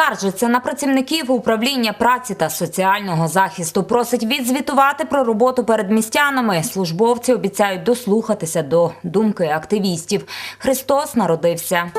Скаржиться на працівників управління праці та соціального захисту. Просить відзвітувати про роботу перед містянами. Службовці обіцяють дослухатися до думки активістів. Христос народився.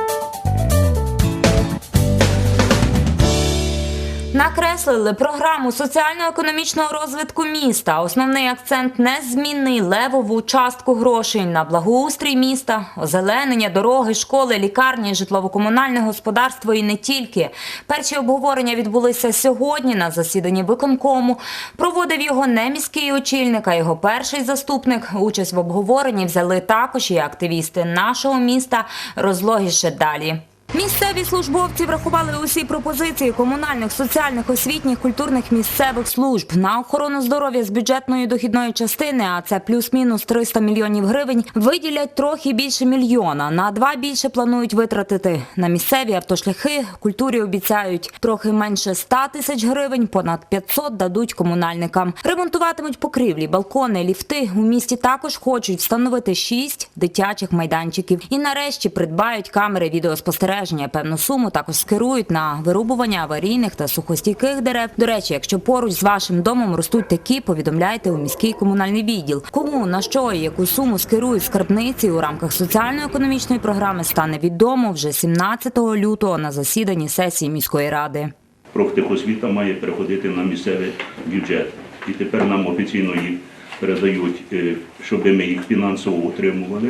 Накреслили програму соціально-економічного розвитку міста. Основний акцент незмінний левову частку грошей на благоустрій міста, озеленення, дороги, школи, лікарні, житлово-комунальне господарство і не тільки. Перші обговорення відбулися сьогодні на засіданні виконкому. Проводив його не міський очільник, а його перший заступник. Участь в обговоренні взяли також і активісти нашого міста. Розлогіше далі. Місцеві службовці врахували усі пропозиції комунальних, соціальних, освітніх, культурних місцевих служб на охорону здоров'я з бюджетної дохідної частини, а це плюс-мінус 300 мільйонів гривень. Виділять трохи більше мільйона. На два більше планують витратити на місцеві автошляхи. Культурі обіцяють трохи менше 100 тисяч гривень, понад 500 дадуть комунальникам. Ремонтуватимуть покрівлі, балкони, ліфти. У місті також хочуть встановити шість дитячих майданчиків. І нарешті придбають камери відеоспостереження. Певну суму також скерують на вирубування аварійних та сухостійких дерев. До речі, якщо поруч з вашим домом ростуть такі, повідомляйте у міський комунальний відділ. Кому на що і яку суму скерують скарбниці у рамках соціально-економічної програми стане відомо вже 17 лютого на засіданні сесії міської ради. профтехосвіта має переходити на місцевий бюджет. І тепер нам офіційно їх передають, е, щоб ми їх фінансово утримували.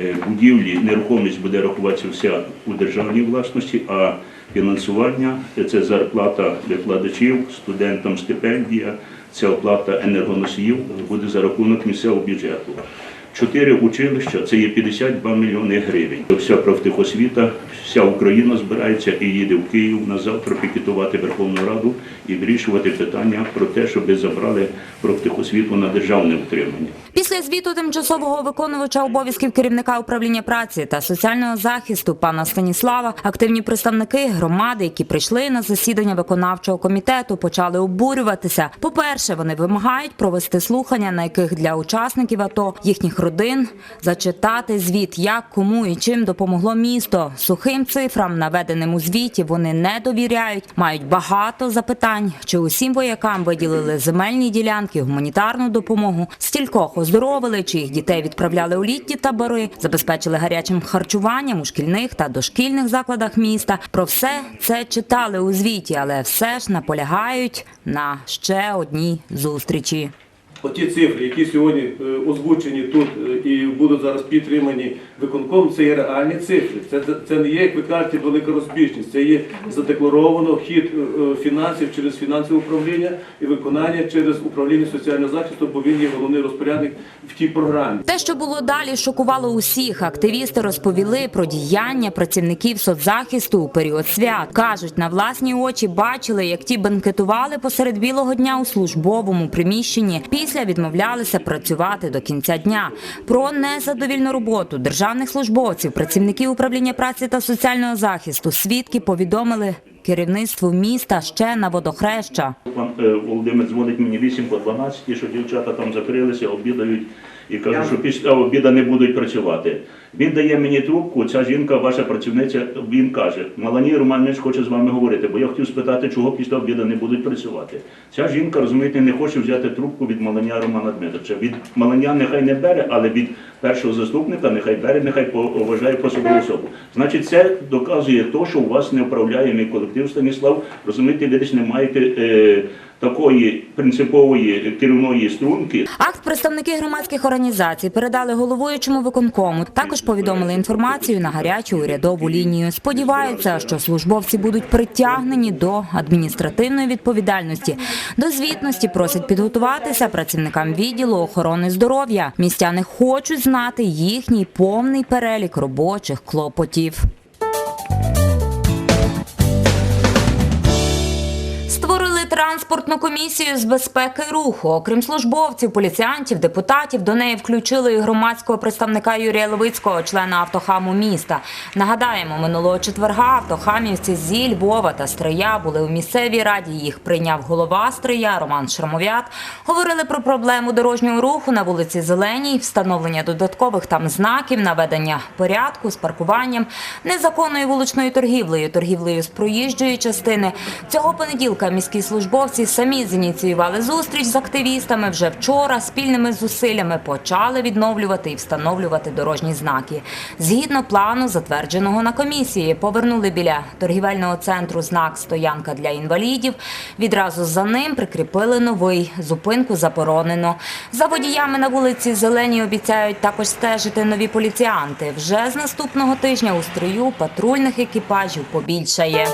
Е, Будівлі, нерухомість буде рахуватися вся у державній власності, а фінансування це зарплата викладачів, студентам стипендія, це оплата енергоносіїв буде за рахунок місцевого бюджету. Чотири училища це є 52 мільйони гривень. Вся профтехосвіта, вся Україна збирається і їде в Київ на завтра пікетувати Верховну Раду і вирішувати питання про те, щоб забрали профтехосвіту на державне утримання. Після звіту тимчасового виконувача обов'язків керівника управління праці та соціального захисту пана Станіслава активні представники громади, які прийшли на засідання виконавчого комітету, почали обурюватися. По-перше, вони вимагають провести слухання, на яких для учасників АТО їхніх родин зачитати звіт, як кому і чим допомогло місто. Сухим цифрам, наведеним у звіті, вони не довіряють, мають багато запитань, чи усім воякам виділили земельні ділянки, гуманітарну допомогу, стількох оздоровили, чи їх дітей відправляли у літні табори, забезпечили гарячим харчуванням у шкільних та дошкільних закладах міста. Про все це читали у звіті, але все ж наполягають на ще одній зустрічі. Оті цифри, які сьогодні е, озвучені тут е, і будуть зараз підтримані виконком, це є реальні цифри. Це, це не є, як ви кажете, велика розбіжність. Це є задекларовано хід е, фінансів через фінансове управління і виконання через управління соціального захисту, бо він є головний розпорядник в тій програмі. Те, що було далі, шокувало усіх. Активісти розповіли про діяння працівників соцзахисту у період свят. кажуть, на власні очі бачили, як ті бенкетували посеред білого дня у службовому приміщенні. Після відмовлялися працювати до кінця дня. Про незадовільну роботу державних службовців, працівників управління праці та соціального захисту. Свідки повідомили керівництву міста ще на водохреща. Пан е, Володимир дзвонить мені 8 по 12, що дівчата там закрилися, обідають і кажуть, що після обіду не будуть працювати. Він дає мені трубку, ця жінка, ваша працівниця, він каже, Маланій Романович хоче з вами говорити, бо я хотів спитати, чого після обіду не будуть працювати. Ця жінка, розумієте, не хоче взяти трубку від Маланя Романа Дмитровича. Від Маланя нехай не бере, але від першого заступника нехай бере, нехай поважає посадову особу. Значить, це доказує те, що у вас не управляємий колектив Станіслав. Розумієте, ви десь не маєте е, такої принципової керівної струнки. Акт представники громадських організацій передали головуючому виконкому. Також повідомили інформацію на гарячу урядову лінію. Сподіваються, що службовці будуть притягнені до адміністративної відповідальності. До звітності просять підготуватися працівникам відділу охорони здоров'я. Містяни хочуть знати їхній повний перелік робочих клопотів. Транспортну комісію з безпеки руху. Окрім службовців, поліціянтів, депутатів, до неї включили і громадського представника Юрія Левицького, члена автохаму міста. Нагадаємо, минулого четверга автохамівці зі Львова та Стрия були у місцевій раді. Їх прийняв голова Стрия Роман Шрамовят. Говорили про проблему дорожнього руху на вулиці Зеленій, встановлення додаткових там знаків, наведення порядку з паркуванням, незаконною вуличною торгівлею, торгівлею з проїжджої частини. Цього понеділка міські службовці самі зініціювали зустріч з активістами. Вже вчора спільними зусиллями почали відновлювати і встановлювати дорожні знаки. Згідно плану, затвердженого на комісії, повернули біля торгівельного центру знак стоянка для інвалідів. Відразу за ним прикріпили новий зупинку заборонено. За водіями на вулиці Зеленій обіцяють також стежити нові поліціянти. Вже з наступного тижня у стрию патрульних екіпажів побільшає.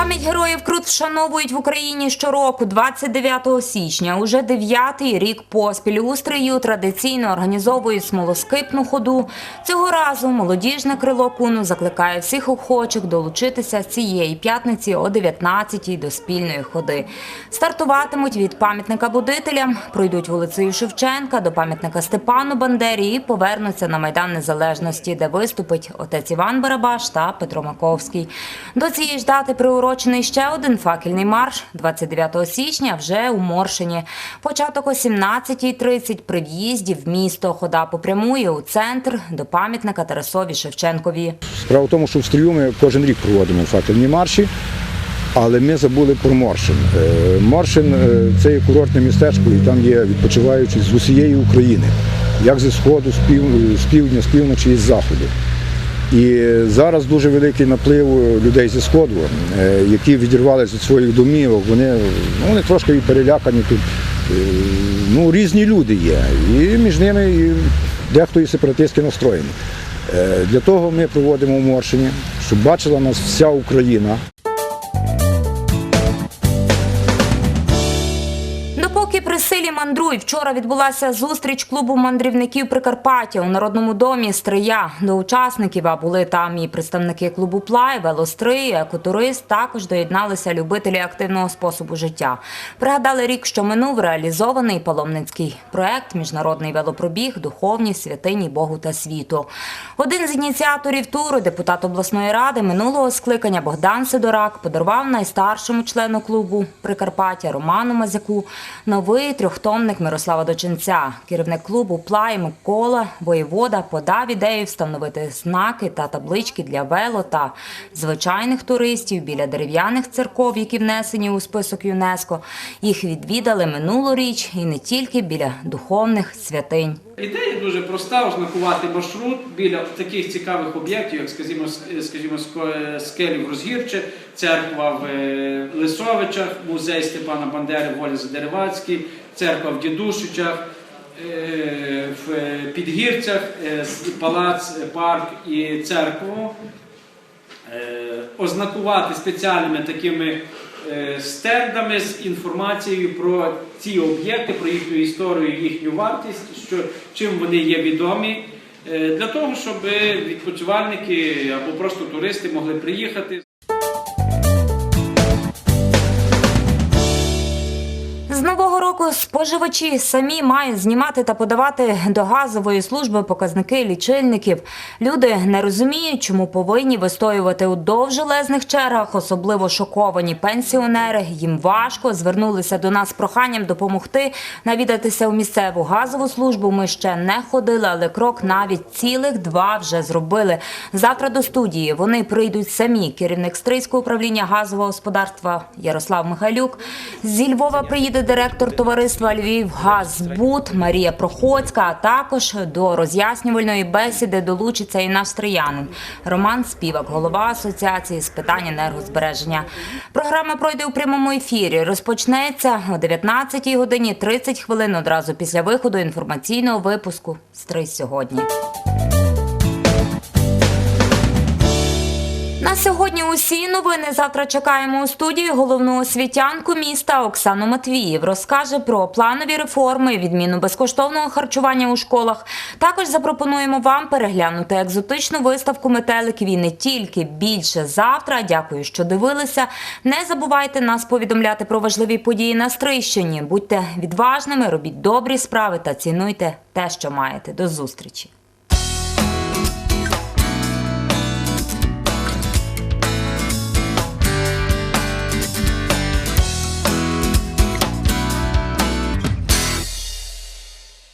Пам'ять героїв Крут вшановують в Україні щороку, 29 січня. Уже дев'ятий рік поспіль у стрию традиційно організовують смолоскипну ходу. Цього разу молодіжне крило куну закликає всіх охочих долучитися цієї п'ятниці о 19-й до спільної ходи. Стартуватимуть від пам'ятника будителям, пройдуть вулицею Шевченка до пам'ятника Степану Бандері і повернуться на майдан Незалежності, де виступить отець Іван Барабаш та Петро Маковський. До цієї ж дати приурочений ще один факельний марш 29 січня вже у Моршині. Початок о 17.30 при в'їзді в місто. Хода попрямує у центр до пам'ятника Тарасові Шевченкові. Справа в тому, що в стрію ми кожен рік проводимо факельні марші, але ми забули про Моршин. Е, Моршин е, це є курортне містечко, і там є відпочиваючі з усієї України, як зі сходу, з, півдня, з півночі і з заходу. І зараз дуже великий наплив людей зі сходу, е, які відірвалися від своїх домівок. Вони, ну, вони трошки і перелякані тут. Е, Ну, різні люди є. І між ними і дехто і сепаратистськи настроєний. Е, Для того ми проводимо в Морщині, щоб бачила нас вся Україна. При мандруй вчора відбулася зустріч клубу мандрівників Прикарпаття у народному домі Стрия. До учасників а були там і представники клубу Плай, велострий, екотурист. Також доєдналися любителі активного способу життя. Пригадали рік, що минув реалізований паломницький проект Міжнародний велопробіг, духовність, святині Богу та світу. Один з ініціаторів туру, депутат обласної ради минулого скликання Богдан Сидорак, подарував найстаршому члену клубу Прикарпаття Роману Мазяку новий трьохтомник Мирослава Дочинця. Керівник клубу Плай Микола Воєвода подав ідею встановити знаки та таблички для вело та звичайних туристів біля дерев'яних церков, які внесені у список ЮНЕСКО. Їх відвідали минулоріч і не тільки біля духовних святинь. Ідея дуже проста ознакувати маршрут біля таких цікавих об'єктів, як скажімо, скажімо, ско- скелі в Розгірче, церква в е, Лисовичах, музей Степана Бандери Волі Задеревацькій, церква в Дідушичах, е, в е, Підгірцях, палац, парк і церкву. Ознакувати спеціальними такими стендами з інформацією про ці об'єкти, про їхню історію, їхню вартість, що, чим вони є відомі, е, для того, щоб відпочивальники або просто туристи могли приїхати. Року споживачі самі мають знімати та подавати до газової служби показники лічильників. Люди не розуміють, чому повинні вистоювати у довжелезних чергах, особливо шоковані пенсіонери. Їм важко звернулися до нас з проханням допомогти навідатися у місцеву газову службу. Ми ще не ходили, але крок навіть цілих два вже зробили. Завтра до студії вони прийдуть самі. Керівник Стрийського управління газового господарства Ярослав Михайлюк. Зі Львова приїде директор товариства Львів Газбуд Марія Проходська. А також до роз'яснювальної бесіди долучиться і наш стріянин Роман Співак, голова асоціації з питань енергозбереження. Програма пройде у прямому ефірі. Розпочнеться о 19 годині 30 хвилин одразу після виходу інформаційного випуску Стрий сьогодні. На сьогодні усі новини. Завтра чекаємо у студії головну освітянку міста Оксану Матвіїв. Розкаже про планові реформи, відміну безкоштовного харчування у школах. Також запропонуємо вам переглянути екзотичну виставку метеликів і не тільки більше завтра. Дякую, що дивилися. Не забувайте нас повідомляти про важливі події на Стрийщині. Будьте відважними, робіть добрі справи та цінуйте те, що маєте. До зустрічі.